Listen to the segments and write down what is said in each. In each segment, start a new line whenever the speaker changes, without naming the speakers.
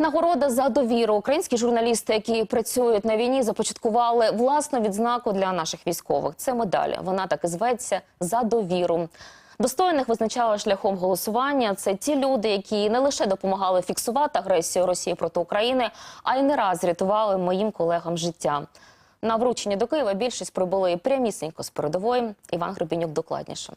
Нагорода за довіру. Українські журналісти, які працюють на війні, започаткували власну відзнаку для наших військових. Це медаль. Вона так і зветься за довіру. Достойних визначали шляхом голосування. Це ті люди, які не лише допомагали фіксувати агресію Росії проти України, а й не раз рятували моїм колегам життя. На вручення до Києва більшість прибули прямісінько з передової. Іван Гребінюк докладніше.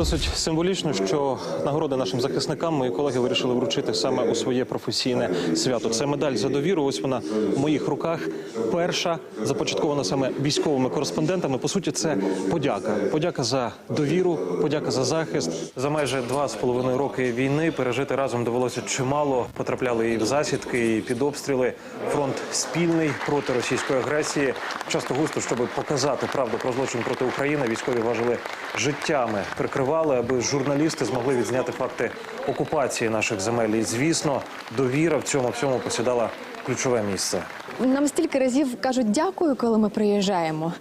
Досить символічно, що нагороди нашим захисникам мої колеги вирішили вручити саме у своє професійне свято. Це медаль за довіру. Ось вона в моїх руках. Перша започаткована саме військовими кореспондентами. По суті, це подяка. Подяка за довіру, подяка за захист. За майже два з половиною роки війни пережити разом довелося чимало. Потрапляли і в засідки, і під обстріли. Фронт спільний проти російської агресії. Часто густо, щоб показати правду про злочин проти України, військові важили життями, прикривали, аби журналісти змогли відзняти факти окупації наших земель. І звісно, довіра в цьому всьому посідала ключове місце.
Нам стільки разів кажуть дякую, коли ми приїжджаємо.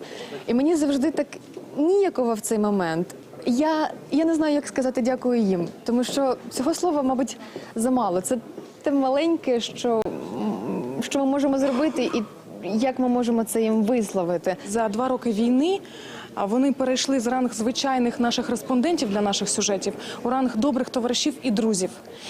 І мені завжди так ніяково в цей момент. Я, я не знаю, як сказати дякую їм, тому що цього слова, мабуть, замало. Це те маленьке, що, що ми можемо зробити, і як ми можемо це їм висловити.
За два роки війни а, вони перейшли з ранг звичайних наших респондентів для наших сюжетів у ранг добрих товаришів і друзів,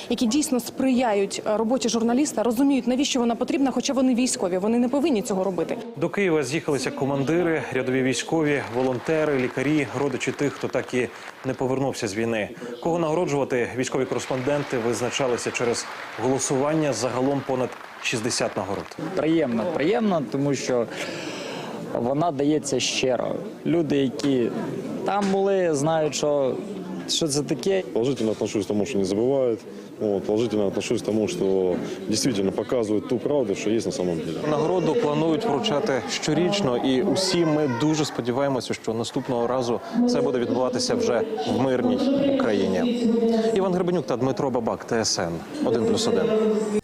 які дійсно сприяють роботі журналіста, розуміють, навіщо вона потрібна, хоча вони військові. Вони не повинні цього робити.
До Києва з'їхалися командири, рядові військові, волонтери, лікарі, родичі тих, хто так і не повернувся з війни. Кого нагороджувати військові кореспонденти визначалися через голосування загалом понад 60 нагород.
приємно, приємно, тому що вона дається щиро. Люди, які там були, знають, що, що це таке.
Положительно отношусь тому, что не забывают. Вот, положительно отношусь тому, что действительно показывают ту правду, что есть на самом деле.
Нагороду планують вручати щорічно, і усі ми дуже сподіваємося, що наступного разу це буде відбуватися вже в мирній Україні. Іван Гребенюк та Дмитро Бабак, ТСН 1+,1.